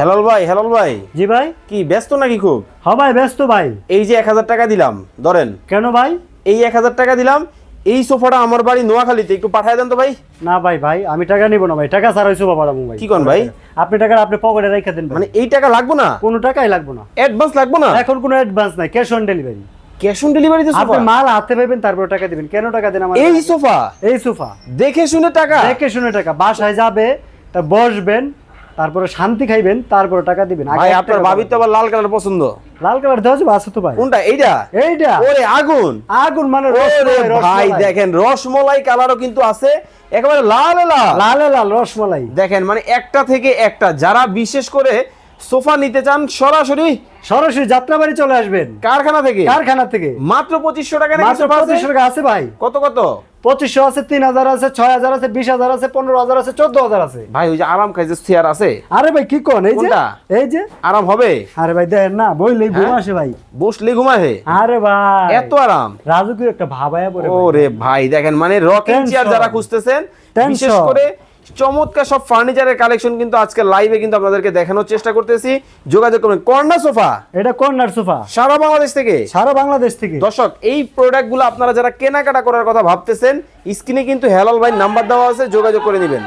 হেলাল ভাই হেলাল ভাই। জি ভাই। কি ব্যস্ত নাকি খুব? হ্যাঁ ভাই ব্যস্ত ভাই। এই যে এক হাজার টাকা দিলাম ধরেন। কেন ভাই? এই এক হাজার টাকা দিলাম এই সোফাটা আমার বাড়ি নোয়াখালীতে একটু পাঠায় দেন তো ভাই। না ভাই ভাই আমি টাকা নিব না ভাই টাকা ছাড়া বাবা রামু ভাই। কি করেন ভাই? আপনি টাকা আপনি পকেটে রেখে দেন মানে মানে এই টাকা লাগবে না? কোনো টাকাই লাগবে না। অ্যাডভান্স লাগবে না? এখন কোনো অ্যাডভান্স নাই cash on delivery cash on ডেলিভারিতে সোফা আপনি মাল হাতে পাবেন তারপর টাকা দিবেন। কেন টাকা দেন আমার এই সোফা? এই সোফা। দেখে শুনে টাকা? দেখে শুনে টাকা। বাসায় যাবে তা বসবেন তারপরে শান্তি খাইবেন তারপরে টাকা দিবেন। ভাই আপনার ভাবি তো আবার লাল কালার পছন্দ। লাল কালার দেওয়া যাবে আছে তো ভাই। কোনটা? এইটা? এইটা। ওরে আগুন। আগুন মানে ভাই। দেখেন রসমলাই কালারও কিন্তু আছে একেবারে লাল লাল। লাল লাল রসমলাই। দেখেন মানে একটা থেকে একটা যারা বিশেষ করে সোফা নিতে চান সরাসরি? সরাসরি যাত্রাবাড়ি চলে আসবেন। কারখানা থেকে? কারখানা থেকে। মাত্র পঁচিশশো টাকা মাত্র? পঁচিশশো টাকা আছে ভাই। কত কত? পঁচিশশো আছে তিন হাজার আছে ছয় হাজার আছে বিশ হাজার আছে পনেরো হাজার আছে চোদ্দ হাজার আছে। ভাই ওই যে আরাম খাই যে চেয়ার আছে। আরে ভাই কি কোন? এই যে এই যে। আরাম হবে? আরে ভাই দেখেন না বইলেই ঘুম হ্যাঁ? আসে ভাই। বসলে ঘুমায় হে আরে ভাই। এত আরাম? রাজকীয় একটা ভাবায়া পড়ে। ওরে ভাই দেখেন মানে রকিং চেয়ার যারা খুঁজতেছেন বিশেষ করে চমৎকার সব ফার্নিচারের কালেকশন কিন্তু আজকে লাইভে কিন্তু আপনাদেরকে দেখানোর চেষ্টা করতেছি। যোগাযোগ করবেন কর্নার সোফা এটা কর্নার সোফা সারা বাংলাদেশ থেকে? সারা বাংলাদেশ থেকে। দর্শক এই প্রোডাক্টগুলো আপনারা যারা কেনাকাটা করার কথা ভাবতেছেন স্ক্রিনে কিন্তু হেলাল ভাই নাম্বার দেওয়া আছে যোগাযোগ করে নেবেন।